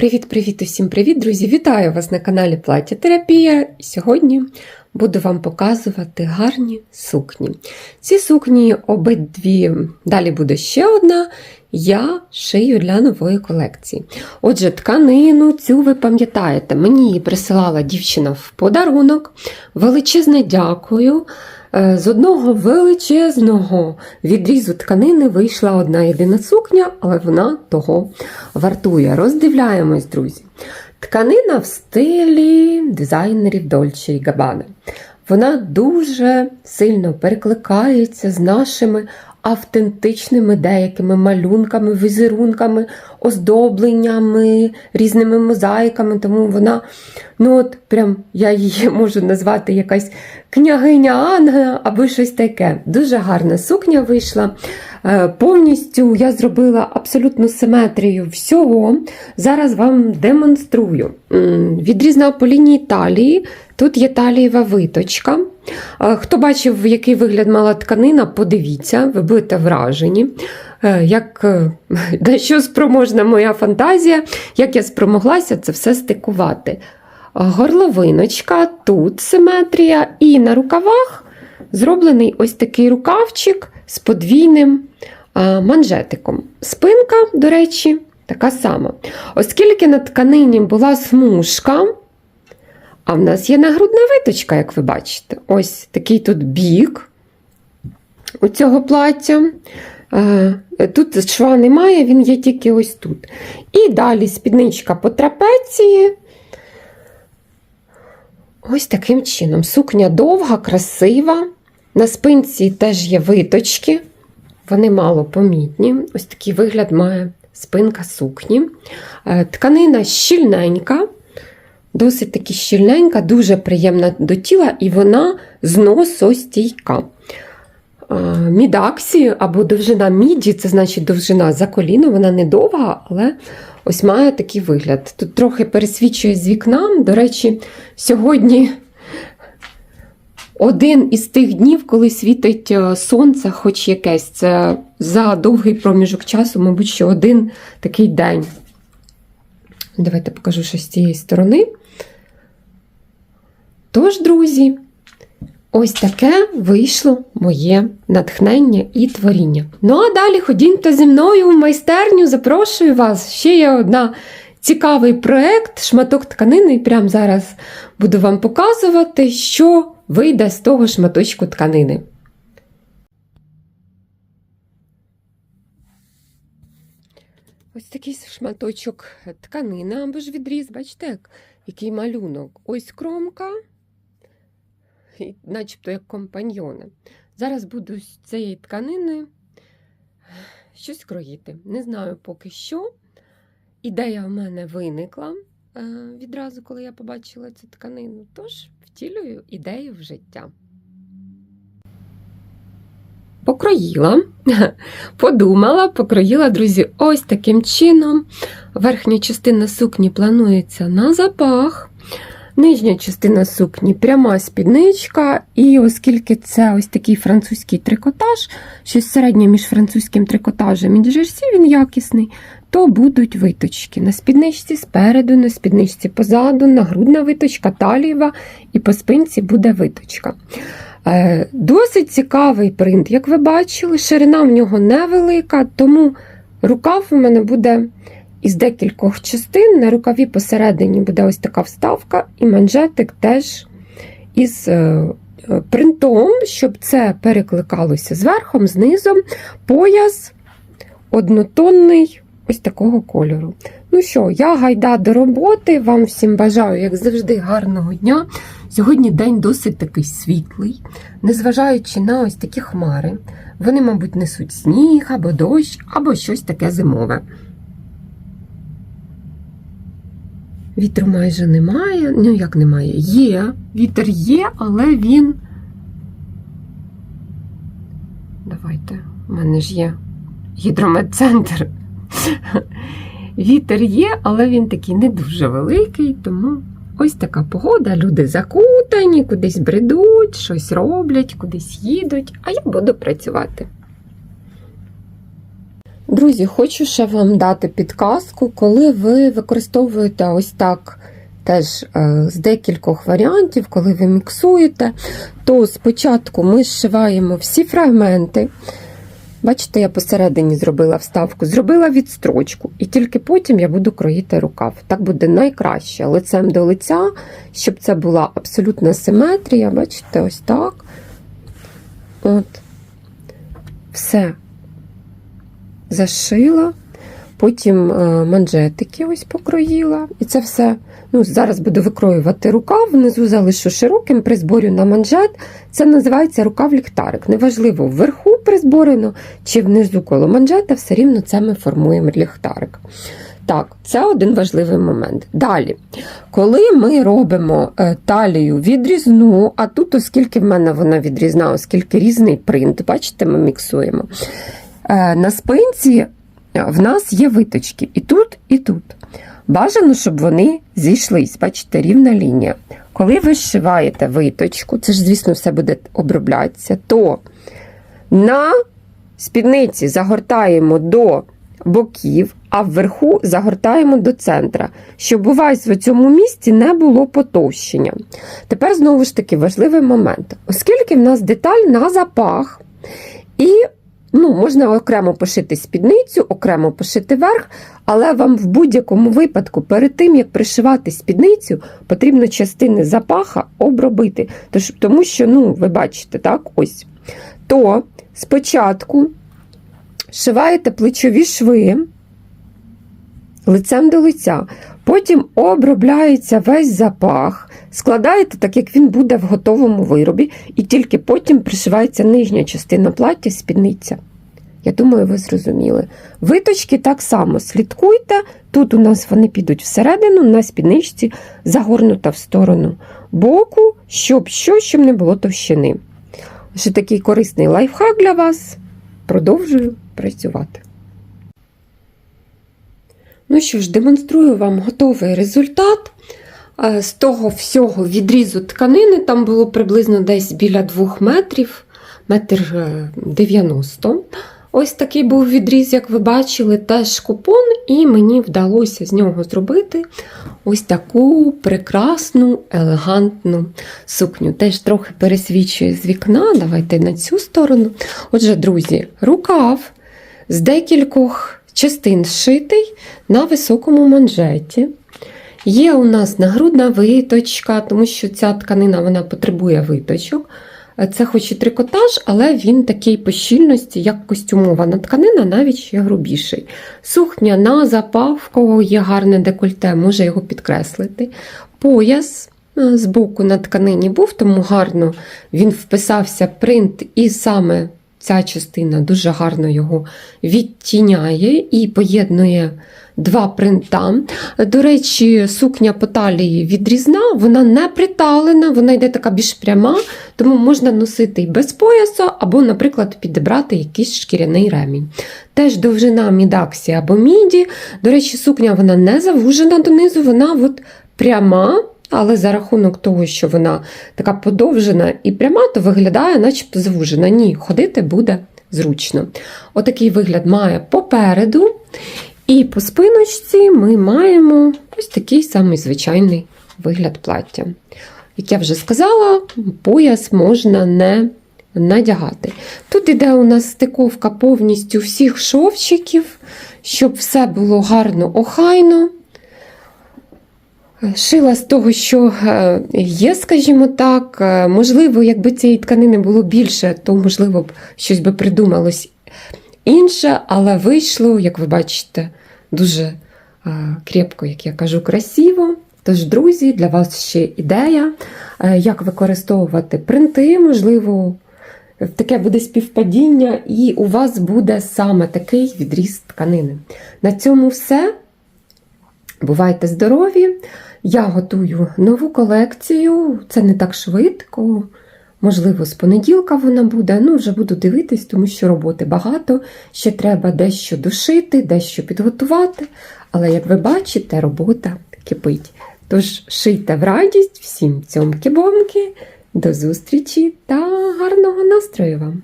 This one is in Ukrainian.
Привіт-привіт усім привіт, друзі! Вітаю вас на каналі Плаття Терапія. Сьогодні буду вам показувати гарні сукні. Ці сукні обидві, далі буде ще одна. Я шию для нової колекції. Отже, тканину цю ви пам'ятаєте, мені її присилала дівчина в подарунок. Величезне дякую. Е, З одного величезного відрізу тканини вийшла одна єдина сукня, але вона того вартує. Роздивляємось, друзі. Тканина в стилі дизайнерів Dolce Gabbana. Вона дуже сильно перекликається з нашими автентичними деякими малюнками, візерунками, оздобленнями, різними мозаїками, тому вона, ну от прям я її можу назвати якась княгиня Анна або щось таке. Дуже гарна сукня вийшла. Е, Повністю я зробила абсолютну симетрію всього. Зараз вам демонструю. Відрізна по лінії талії. Тут є талієва виточка. Е, Хто бачив, який вигляд мала тканина, подивіться, ви будете вражені. Е, Як на що спроможна моя фантазія, як я спромоглася це все стикувати. Горловиночка, тут симетрія, і на рукавах зроблений ось такий рукавчик з подвійним манжетиком. Спинка, до речі, така сама. Оскільки на тканині була смужка, а в нас є нагрудна виточка, як ви бачите. Ось такий тут бік у цього плаття. Тут шва немає, він є тільки ось тут. І далі спідничка по трапеції. Ось таким чином. Сукня довга, красива. На спинці теж є виточки, вони мало помітні. Ось такий вигляд має спинка сукні. Е, Тканина щільненька, досить таки щільненька, дуже приємна до тіла, і вона зносостійка. Е, Мідаксі або довжина міді, це значить довжина за коліно, вона не довга, але ось має такий вигляд. Тут трохи пересвічує з вікна. До речі, сьогодні один із тих днів, коли світить е, сонце, хоч якесь. Це за довгий проміжок часу, мабуть, що один такий день. Давайте покажу ще з цієї сторони. Тож, друзі, ось таке вийшло моє натхнення і творіння. Ну, а далі ходімте зі мною в майстерню, запрошую вас. Ще є одна цікавий проєкт, шматок тканини, прямо зараз буду вам показувати, що вийде з того шматочку тканини. Ось такий шматочок тканини або ж відріз, бачите, який малюнок. Ось кромка, начебто як компаньйони. Зараз буду з цієї тканини щось кроїти. Не знаю поки що. Ідея в мене виникла відразу, коли я побачила цю тканину. Тож втілюю ідею в життя. Покроїла, подумала, покроїла, друзі, ось таким чином. Верхня частина сукні планується на запах. Нижня частина сукні пряма спідничка, і оскільки це ось такий французький трикотаж, щось середнє між французьким трикотажем і дежерсі, він якісний, то будуть виточки. На спідничці спереду, на спідничці позаду, нагрудна виточка, талієва, і по спинці буде виточка. Е, Досить цікавий принт, як ви бачили, ширина в нього невелика, тому рукав у мене буде із декількох частин. На рукаві посередині буде ось така вставка, і манжетик теж із е, принтом, щоб це перекликалося зверхом, знизом, пояс однотонний ось такого кольору. Ну що, я гайда до роботи. Вам всім бажаю, як завжди, гарного дня. Сьогодні день досить такий світлий, незважаючи на ось такі хмари. Вони, мабуть, несуть сніг або дощ, або щось таке зимове. Вітру майже немає. Ну, як немає? Є. Вітер є, але він. Давайте, у мене ж є гідрометцентр. Вітер є, але він такий не дуже великий, тому ось така погода. Люди закутані, кудись бредуть, щось роблять, кудись їдуть, а я буду працювати. Друзі, хочу ще вам дати підказку, коли ви використовуєте ось так теж е, з декількох варіантів, коли ви міксуєте, то спочатку ми зшиваємо всі фрагменти. Бачите, я посередині зробила вставку, зробила відстрочку, і тільки потім я буду кроїти рукав. Так буде найкраще лицем до лиця, щоб це була абсолютна симетрія. Бачите, ось так. От. Все зашила, потім е, манжетики ось покроїла. І це все. Ну, Зараз буду викроювати рукав, внизу залишу широким, призборю на манжет. Це називається рукав ліхтарик. Неважливо, вверху призборено чи внизу коло манжета, все рівно це ми формуємо ліхтарик. Так, це один важливий момент. Далі, коли ми робимо е, талію відрізну, а тут, оскільки в мене вона відрізна, оскільки різний принт, бачите, ми міксуємо. Е, На спинці в нас є виточки і тут, і тут. Бажано, щоб вони зійшлись, бачите, рівна лінія. Коли ви зшиваєте виточку, це ж, звісно, все буде оброблятися, то на спідниці загортаємо до боків, а вверху загортаємо до центра, щоб у вас в цьому місці не було потовщення. Тепер, знову ж таки, важливий момент. Оскільки в нас деталь на запах, і ну, можна окремо пошити спідницю, окремо пошити верх, але вам в будь-якому випадку, перед тим, як пришивати спідницю, потрібно частини запаха обробити. Тож, тому що, ну, ви бачите, так, ось. То спочатку шиваєте плечові шви лицем до лиця, потім обробляється весь запах, складаєте так, як він буде в готовому виробі, і тільки потім пришивається нижня частина плаття, спідниця. Я думаю, ви зрозуміли. Виточки так само слідкуйте. Тут у нас вони підуть всередину, на спідничці загорнута в сторону боку, щоб що, щоб не було товщини. Ще такий корисний лайфхак для вас. Продовжую працювати. Ну що ж, демонструю вам готовий результат. Е, З того всього відрізу тканини там було приблизно десь біля 2 метрів, метр е, 90. Ось такий був відріз, як ви бачили, теж купон, і мені вдалося з нього зробити ось таку прекрасну, елегантну сукню. Теж трохи пересвічує з вікна. Давайте на цю сторону. Отже, друзі, рукав з декількох частин зшитий на високому манжеті. Є у нас нагрудна виточка, тому що ця тканина вона потребує виточок. Це хоч і трикотаж, але він такий по щільності, як костюмована тканина, навіть ще грубіший. Сухня на кого є гарне декольте, може його підкреслити. Пояс е, з боку на тканині був, тому гарно він вписався принт, і саме ця частина дуже гарно його відтіняє і поєднує два принта. До речі, сукня по талії відрізна, вона не приталена, вона йде така більш пряма, тому можна носити і без поясу, або, наприклад, підібрати якийсь шкіряний ремінь. Теж довжина мідаксі або міді. До речі, сукня вона не завужена донизу, вона от пряма. Але за рахунок того, що вона така подовжена і пряма, то виглядає, начебто звужена. Ні, ходити буде зручно. Отакий вигляд має попереду. І по спиночці ми маємо ось такий самий звичайний вигляд плаття. Як я вже сказала, пояс можна не надягати. Тут іде у нас стиковка повністю всіх шовчиків, щоб все було гарно охайно. Шила з того, що е, є, скажімо так. Е, Можливо, якби цієї тканини було більше, то, можливо, б щось би придумалось інше, але вийшло, як ви бачите, дуже е, крепко, як я кажу, красиво. Тож, друзі, для вас ще ідея, е, як використовувати принти, можливо, таке буде співпадіння, і у вас буде саме такий відріз тканини. На цьому все. Бувайте здорові! Я готую нову колекцію, це не так швидко. Можливо, з понеділка вона буде. Ну, вже буду дивитись, тому що роботи багато. Ще треба дещо душити, дещо підготувати. Але, як ви бачите, робота кипить. Тож шийте в радість, всім цьомки-бомки, до зустрічі та гарного настрою вам!